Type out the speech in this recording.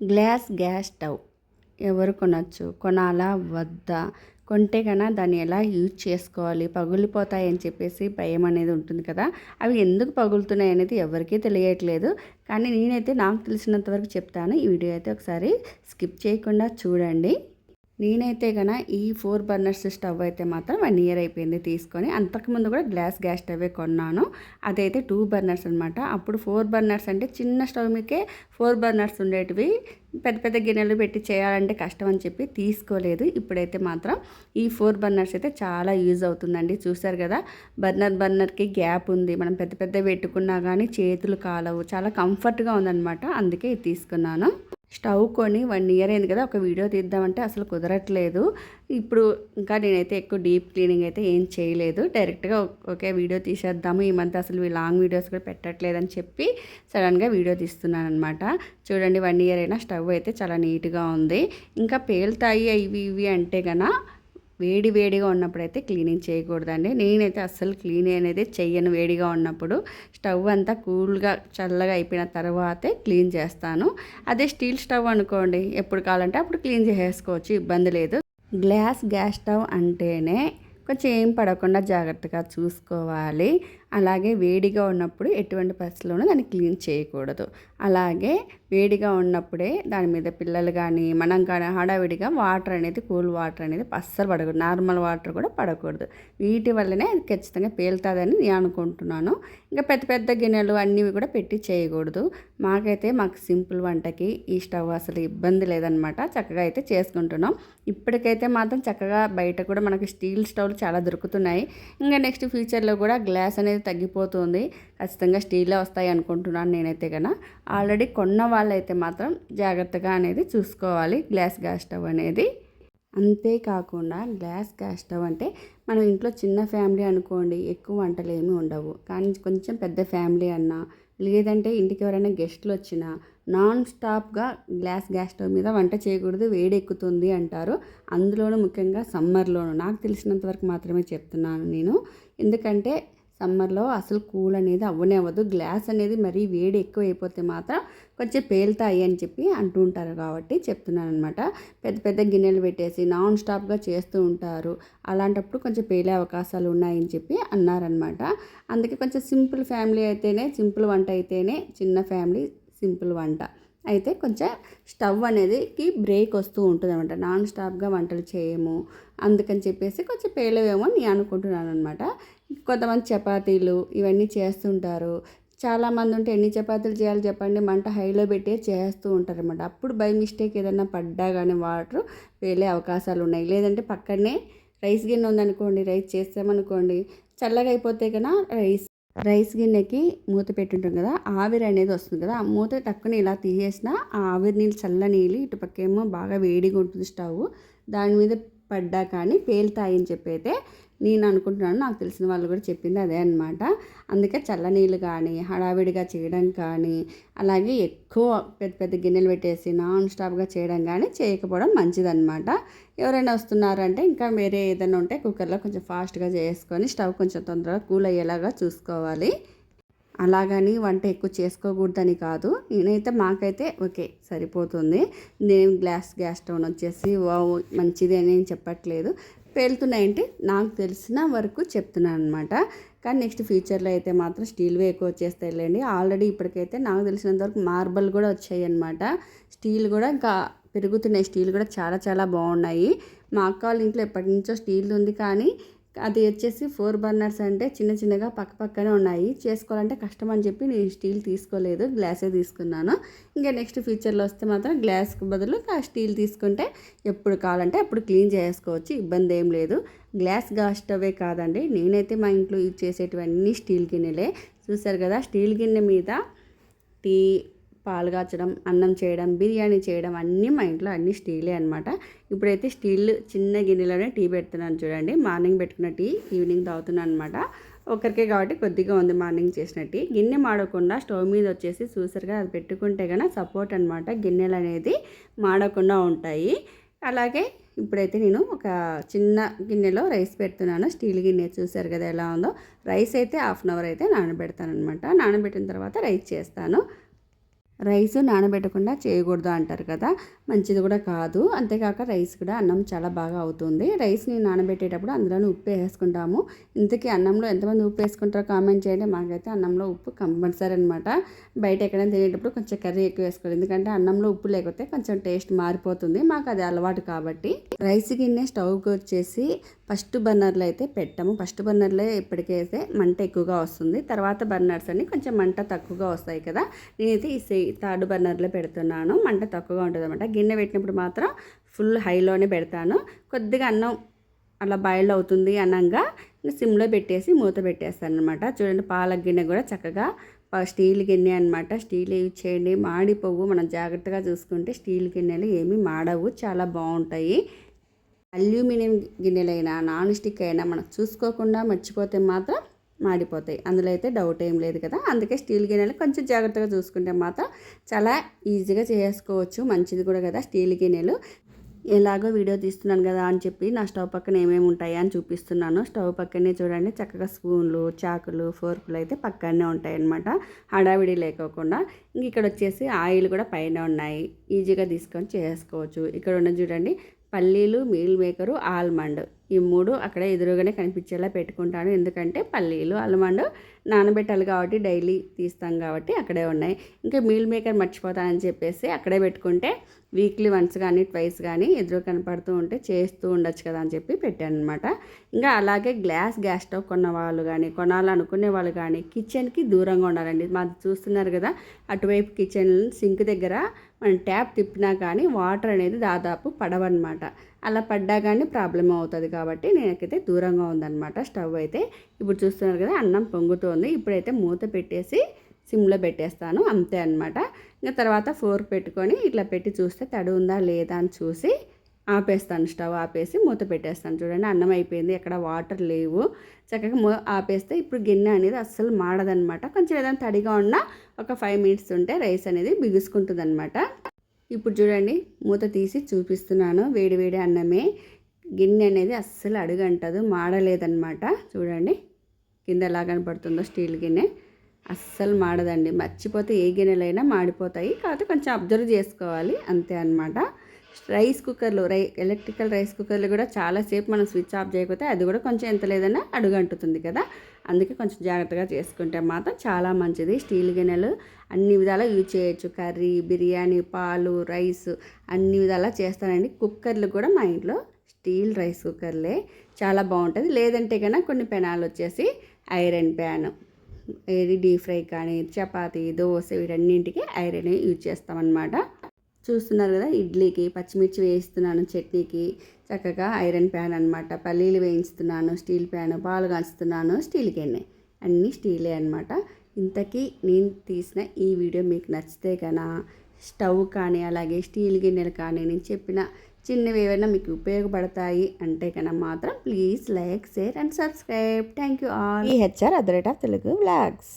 Glass gas stove. ఎవరు కొనచ్చు? కొనాలా? వద్దా? కొంటే కన్నా దాన్ని ఎలా యూజ్ చేసుకోవాలి? పగులిపోతాయని అని చెప్పేసి భయం అనేది ఉంటుంది కదా? అవి ఎందుకు పగులుతున్నాయి అనేది ఎవరికీ తెలియట్లేదు. కానీ నేనైతే నాకు తెలిసినంత వరకు చెప్తాను. ఈ వీడియో అయితే ఒకసారి స్కిప్ చేయకుండా చూడండి. నేనైతే కన ఈ ఫోర్ బర్నర్స్ స్టవ్ అయితే మాత్రం వన్ ఇయర్ అయిపోయింది తీసుకొని. అంతకుముందు కూడా గ్లాస్ గ్యాస్ స్టవే కొన్నాను. అదైతే టూ బర్నర్స్ అనమాట అప్పుడు ఫోర్ బర్నర్స్ అంటే చిన్న స్టవ్ మీకే ఫోర్ బర్నర్స్ ఉండేటివి. పెద్ద పెద్ద గిన్నెలు పెట్టి చేయాలంటే కష్టం అని చెప్పి తీసుకోలేదు. ఇప్పుడైతే మాత్రం ఈ ఫోర్ బర్నర్స్ అయితే చాలా యూజ్ అవుతుందండి. చూసారు కదా? బర్నర్ బర్నర్కి గ్యాప్ ఉంది. మనం పెద్ద పెద్ద పెట్టుకున్నా కానీ చేతులు కాలవు. చాలా కంఫర్ట్గా ఉందన్నమాట. అందుకే ఇది తీసుకున్నాను. స్టవ్ కొని వన్ ఇయర్ అయింది కదా ఒక వీడియో తీద్దామంటే అసలు కుదరట్లేదు. ఇప్పుడు ఇంకా నేనైతే ఎక్కువ డీప్ క్లీనింగ్ అయితే ఏం చేయలేదు. డైరెక్ట్గా ఒకే వీడియో తీసేద్దాము ఈ మధ్య అసలు లాంగ్ వీడియోస్ కూడా పెట్టట్లేదని చెప్పి సడన్గా వీడియో తీస్తున్నాను అనమాట చూడండి వన్ ఇయర్ అయినా స్టవ్ అయితే చాలా నీట్గా ఉంది. ఇంకా పేలుతాయి ఇవి ఇవి అంటే కనుక వేడి వేడిగా ఉన్నప్పుడైతే క్లీనింగ్ చేయకూడదండి. నేనైతే అస్సలు క్లీన్ అనేది చెయ్యను వేడిగా ఉన్నప్పుడు. స్టవ్ అంతా కూల్గా చల్లగా అయిపోయిన తర్వాతే క్లీన్ చేస్తాను. అదే స్టీల్ స్టవ్ అనుకోండి ఎప్పుడు కావాలంటే అప్పుడు క్లీన్ చేసేసుకోవచ్చు ఇబ్బంది లేదు. గ్లాస్ గ్యాస్ స్టవ్ అంటేనే కొంచెం ఏం పడకుండా జాగ్రత్తగా చూసుకోవాలి. అలాగే వేడిగా ఉన్నప్పుడు ఎటువంటి పరిస్థితుల్లోనూ దాన్ని క్లీన్ చేయకూడదు. అలాగే వేడిగా ఉన్నప్పుడే దాని మీద పిల్లలు కానీ మనం కానీ హడావిడిగా వాటర్ అనేది కూల్ వాటర్ అనేది అస్సలు పడకూడదు. నార్మల్ వాటర్ కూడా పడకూడదు. వీటి వల్లనే అది ఖచ్చితంగా పేలుతుందని నేను అనుకుంటున్నాను. ఇంకా పెద్ద పెద్ద గిన్నెలు అన్నీ కూడా పెట్టి చేయకూడదు. మాకైతే మాకు సింపుల్ వంటకి ఈ స్టవ్ అసలు ఇబ్బంది లేదనమాట. చక్కగా అయితే చేసుకుంటున్నాం. ఇప్పటికైతే మాత్రం చక్కగా బయట కూడా మనకి స్టీల్ స్టవ్లు చాలా దొరుకుతున్నాయి. ఇంకా నెక్స్ట్ ఫ్యూచర్లో కూడా గ్లాస్ అనేది తగ్గిపోతుంది. ఖచ్చితంగా స్టీలే వస్తాయి అనుకుంటున్నాను నేనైతే కన్నా ఆల్రెడీ కొన్న వాళ్ళైతే మాత్రం జాగ్రత్తగా అనేది చూసుకోవాలి. గ్లాస్ గ్యాస్ స్టవ్ అనేది. అంతేకాకుండా గ్లాస్ గ్యాస్ స్టవ్ అంటే మనం ఇంట్లో చిన్న ఫ్యామిలీ అనుకోండి ఎక్కువ వంటలు ఏమీ ఉండవు. కానీ కొంచెం పెద్ద ఫ్యామిలీ అన్నా లేదంటే ఇంటికి ఎవరైనా గెస్ట్లు వచ్చినా నాన్ స్టాప్గా గ్లాస్ గ్యాస్ స్టవ్ మీద వంట చేయకూడదు. వేడి ఎక్కుతుంది అంటారు. అందులోనూ ముఖ్యంగా సమ్మర్లోనూ. నాకు తెలిసినంత వరకు మాత్రమే చెప్తున్నాను నేను. ఎందుకంటే సమ్మర్లో అసలు కూల్ అనేది అవ్వనే అవ్వదు గ్లాస్ అనేది మరీ వేడి ఎక్కువ అయిపోతే మాత్రం కొంచెం పేలుతాయి అని చెప్పి అంటూ ఉంటారు కాబట్టి చెప్తున్నాను అనమాట పెద్ద పెద్ద గిన్నెలు పెట్టేసి నాన్ స్టాప్గా చేస్తూ ఉంటారు. అలాంటప్పుడు కొంచెం పేలే అవకాశాలు ఉన్నాయని చెప్పి అన్నారనమాట. అందుకే కొంచెం సింపుల్ ఫ్యామిలీ అయితేనే సింపుల్ వంట అయితేనే చిన్న ఫ్యామిలీ సింపుల్ వంట. అయితే కొంచెం స్టవ్ అనేదికి బ్రేక్ వస్తూ ఉంటుంది అనమాట నాన్ స్టాప్గా వంటలు చేయము. అందుకని చెప్పేసి కొంచెం పేలవేమో నేను అనుకుంటున్నాను అనమాట కొంతమంది చపాతీలు ఇవన్నీ చేస్తుంటారు. చాలామంది ఉంటే ఎన్ని చపాతీలు చేయాలి చెప్పండి మంట హైలో పెట్టి చేస్తూ ఉంటారు అనమాట అప్పుడు బై మిస్టేక్ ఏదైనా పడ్డా కానీ వాటర్ వేలే అవకాశాలు ఉన్నాయి. లేదంటే పక్కనే రైస్ గిన్నె ఉందనుకోండి రైస్ చేస్తామనుకోండి చల్లగా అయిపోతే కన్నా రైస్ రైస్ గిన్నెకి మూత పెట్టుంటాం కదా ఆవిరి అనేది వస్తుంది కదా ఆ మూత టక్కున ఇలా తీసేసిన ఆ ఆవిరి నీళ్ళు చల్ల నీళ్ళు ఇటుపక్కేమో బాగా వేడిగా ఉంటుంది స్టవ్. దాని మీద పడ్డా కానీ పేలుతాయని చెప్పి అయితే నేను అనుకుంటున్నాను నాకు తెలిసిన వాళ్ళు కూడా చెప్పింది అదే అనమాట అందుకే చల్లనీళ్ళు కానీ హడావిడిగా చేయడం కానీ అలాగే ఎక్కువ పెద్ద పెద్ద గిన్నెలు పెట్టేసి నాన్ స్టాప్గా చేయడం కానీ చేయకపోవడం మంచిదన్నమాట. ఎవరైనా వస్తున్నారంటే ఇంకా వేరే ఏదైనా ఉంటే కుక్కర్లో కొంచెం ఫాస్ట్గా చేసుకొని స్టవ్ కొంచెం తొందరగా కూల్ అయ్యేలాగా చూసుకోవాలి. అలాగని వంట ఎక్కువ చేసుకోకూడదని కాదు. నేనైతే మాకైతే ఓకే సరిపోతుంది. నేను గ్లాస్ గ్యాస్ స్టవ్ వచ్చేసి మంచిది అని నేను చెప్పట్లేదు. పేలుతున్నాయంటే నాకు తెలిసిన వరకు చెప్తున్నాను అనమాట కానీ నెక్స్ట్ ఫ్యూచర్లో అయితే మాత్రం స్టీల్వే ఎక్కువ వచ్చేస్తాయిలేండి. ఆల్రెడీ ఇప్పటికైతే నాకు తెలిసినంత వరకు మార్బల్ కూడా వచ్చాయి అనమాట స్టీల్ కూడా ఇంకా పెరుగుతున్నాయి. స్టీల్ కూడా చాలా చాలా బాగున్నాయి. మా అక్క వాళ్ళ ఇంట్లో ఎప్పటి నుంచో స్టీల్ ఉంది కానీ అది వచ్చేసి ఫోర్ బర్నర్స్ అంటే చిన్న చిన్నగా పక్క పక్కనే ఉన్నాయి. చేసుకోవాలంటే కష్టం అని చెప్పి నేను స్టీల్ తీసుకోలేదు గ్లాసే తీసుకున్నాను. ఇంకా నెక్స్ట్ ఫ్యూచర్లో వస్తే మాత్రం గ్లాస్కి బదులు ఆ స్టీల్ తీసుకుంటే ఎప్పుడు కావాలంటే అప్పుడు క్లీన్ చేసుకోవచ్చు ఇబ్బంది ఏం లేదు. గ్లాస్గా స్టవే కాదండి. నేనైతే మా ఇంట్లో యూజ్ చేసేటివన్నీ స్టీల్ గిన్నెలే. చూసారు కదా స్టీల్ గిన్నె మీద టీ పాలు కాచడం అన్నం చేయడం బిర్యానీ చేయడం అన్నీ మా ఇంట్లో అన్నీ స్టీలే అనమాట ఇప్పుడైతే స్టీల్ చిన్న గిన్నెలోనే టీ పెడుతున్నాను చూడండి. మార్నింగ్ పెట్టుకున్న టీ ఈవినింగ్ తాగుతున్నాను అనమాట ఒకరికే కాబట్టి కొద్దిగా ఉంది మార్నింగ్ చేసిన టీ. గిన్నె మాడకుండా స్టవ్ మీద వచ్చేసి చూసారుగా అది పెట్టుకుంటే కనుక సపోర్ట్ అనమాట గిన్నెలు అనేది మాడకుండా ఉంటాయి. అలాగే ఇప్పుడైతే నేను ఒక చిన్న గిన్నెలో రైస్ పెడుతున్నాను. స్టీల్ గిన్నె చూసారు కదా ఎలా ఉందో. రైస్ అయితే హాఫ్ అన్ అవర్ అయితే నానబెడతాను అనమాట నానబెట్టిన తర్వాత రైస్ చేస్తాను. రైస్ నానబెట్టకుండా చేయకూడదు అంటారు కదా. మంచిది కూడా కాదు. అంతేకాక రైస్ కూడా అన్నం చాలా బాగా అవుతుంది. రైస్ని నానబెట్టేటప్పుడు అందులోనే ఉప్పు వేసుకుంటాము. ఇంతకీ అన్నంలో ఎంతమంది ఉప్పు వేసుకుంటారో కామెంట్ చేయండి. మాకైతే అన్నంలో ఉప్పు కంపల్సరీ అనమాట బయట ఎక్కడైనా తినేటప్పుడు కొంచెం కర్రీ ఎక్కువ వేసుకోవాలి. ఎందుకంటే అన్నంలో ఉప్పు లేకపోతే కొంచెం టేస్ట్ మారిపోతుంది. మాకు అది అలవాటు కాబట్టి రైస్ గిన్నె స్టవ్కి వచ్చేసి ఫస్ట్ బర్నర్లో అయితే పెట్టాము. ఫస్ట్ బర్నర్లో ఇప్పటికైతే మంట ఎక్కువగా వస్తుంది. తర్వాత బర్నర్స్ అన్ని కొంచెం మంట తక్కువగా వస్తాయి కదా. నేనైతే ఈ థర్డ్ బర్నర్లో పెడుతున్నాను. మంట తక్కువగా ఉంటుంది అనమాట గిన్నె పెట్టినప్పుడు మాత్రం ఫుల్ హైలోనే పెడతాను. కొద్దిగా అన్నం అలా బాయిల్ అవుతుంది అనగా సిమ్లో పెట్టేసి మూత పెట్టేస్తాను అనమాట చూడండి పాల గిన్నె కూడా చక్కగా స్టీల్ గిన్నె అనమాట స్టీల్ యూజ్ చేయండి. మాడిపోవు. మనం జాగ్రత్తగా చూసుకుంటే స్టీల్ గిన్నెలు ఏమీ మాడవు. చాలా బాగుంటాయి. అల్యూమినియం గిన్నెలైనా నాన్ స్టిక్ అయినా మనం చూసుకోకుండా మర్చిపోతే మాత్రం మాడిపోతాయి. అందులో అయితే డౌట్ ఏం లేదు కదా. అందుకే స్టీల్ గిన్నెలు కొంచెం జాగ్రత్తగా చూసుకుంటే మాత్రం చాలా ఈజీగా చేసుకోవచ్చు. మంచిది కూడా కదా స్టీల్ గిన్నెలు. ఎలాగో వీడియో తీస్తున్నాను కదా అని చెప్పి నా స్టవ్ పక్కన ఏమేమి ఉంటాయి అని చూపిస్తున్నాను. స్టవ్ పక్కనే చూడండి చక్కగా స్పూన్లు చాకులు ఫోర్కులు అయితే పక్కనే ఉంటాయి అన్నమాట హడావిడి లేకోకుండా. ఇంక ఇక్కడ వచ్చేసి ఆయిల్ కూడా పైన ఉన్నాయి. ఈజీగా తీసుకొని చేసుకోవచ్చు. ఇక్కడ ఉన్న చూడండి పల్లీలు మీల్ మేకరు ఆల్మండ్ ఈ మూడు అక్కడ ఎదురుగానే కనిపించేలా పెట్టుకుంటాను. ఎందుకంటే పల్లీలు ఆల్మండ్ నానబెట్టాలి కాబట్టి డైలీ తీస్తాం కాబట్టి అక్కడే ఉన్నాయి. ఇంకా మీల్ మేకర్ మర్చిపోతానని చెప్పేసి అక్కడే పెట్టుకుంటే వీక్లీ వన్స్ కానీ ట్వైస్ కానీ ఎదురు కనపడుతూ ఉంటే చేస్తూ ఉండొచ్చు కదా అని చెప్పి పెట్టాను అనమాట ఇంకా అలాగే గ్లాస్ గ్యాస్ స్టవ్ కొన్న వాళ్ళు కానీ కొనాలనుకునే వాళ్ళు కానీ కిచెన్కి దూరంగా ఉండాలండి. మాది చూస్తున్నారు కదా అటువైపు కిచెన్ సింక్ దగ్గర మనం ట్యాప్ తిప్పినా కానీ వాటర్ అనేది దాదాపు పడవన్నమాట. అలా పడ్డా కానీ ప్రాబ్లం అవుతుంది కాబట్టి నేనైతే దూరంగా ఉందన్నమాట. స్టవ్ అయితే ఇప్పుడు చూస్తున్నారు కదా అన్నం పొంగుతోంది. ఇప్పుడైతే మూత పెట్టేసి సిమ్లో పెట్టేస్తాను. అంతే అనమాట ఇంకా తర్వాత ఫోర్క్ పెట్టుకొని ఇట్లా పెట్టి చూస్తే తడి ఉందా లేదా అని చూసి ఆపేస్తాను. స్టవ్ ఆపేసి మూత పెట్టేస్తాను. చూడండి అన్నం అయిపోయింది. ఎక్కడ వాటర్ లేవు. చక్కగా మూ ఆపేస్తే ఇప్పుడు గిన్నె అనేది అస్సలు మాడదనమాట కొంచెం ఏదైనా తడిగా ఉన్నా ఒక ఫైవ్ మినిట్స్ ఉంటే రైస్ అనేది బిగుసుకుంటుంది అనమాట ఇప్పుడు చూడండి మూత తీసి చూపిస్తున్నాను. వేడి వేడి అన్నమే. గిన్నె అనేది అస్సలు అడుగంటదు మాడలేదన్నమాట. చూడండి కింద ఎలా కనపడుతుందో స్టీల్ గిన్నె. అస్సలు మాడదండి. మర్చిపోతే ఏ గిన్నెలైనా మాడిపోతాయి. కాకపోతే కొంచెం అబ్జర్వ్ చేసుకోవాలి. అంతే అనమాట రైస్ కుక్కర్లు రై ఎలక్ట్రికల్ రైస్ కుక్కర్లు కూడా చాలాసేపు మనం స్విచ్ ఆఫ్ చేయకపోతే అది కూడా కొంచెం ఎంత లేదన్నా అడుగంటుతుంది కదా. అందుకే కొంచెం జాగ్రత్తగా చేసుకుంటే మాత్రం చాలా మంచిది. స్టీల్ గిన్నెలు అన్ని విధాలా యూజ్ చేయొచ్చు. కర్రీ బిర్యానీ పాలు రైస్ అన్ని విధాలా చేస్తానండి. కుక్కర్లు కూడా మా ఇంట్లో స్టీల్ రైస్ కుక్కర్లే. చాలా బాగుంటుంది. లేదంటే కన్నా కొన్ని పెనాలు వచ్చేసి ఐరన్ ప్యాన్. ఏది డీప్ ఫ్రై కానీ చపాతీ దోశ వీటన్నింటికి ఐరన్ యూజ్ చేస్తామన్నమాట. చూస్తున్నారు కదా ఇడ్లీకి పచ్చిమిర్చి వేయిస్తున్నాను చట్నీకి. చక్కగా ఐరన్ ప్యాన్ అనమాట పల్లీలు వేయిస్తున్నాను స్టీల్ ప్యాన్ పాలు కాంచుతున్నాను స్టీల్ గిన్నె. అన్నీ స్టీలే అనమాట ఇంతకీ నేను తీసిన ఈ వీడియో మీకు నచ్చితే కన్నా స్టవ్ కానీ అలాగే స్టీల్ గిన్నెలు కానీ నేను చెప్పిన చిన్నవి ఏవైనా మీకు ఉపయోగపడతాయి అంటే కన్నా మాత్రం please like share and subscribe. Thank you all. ఈ HR other rate of Telugu blogs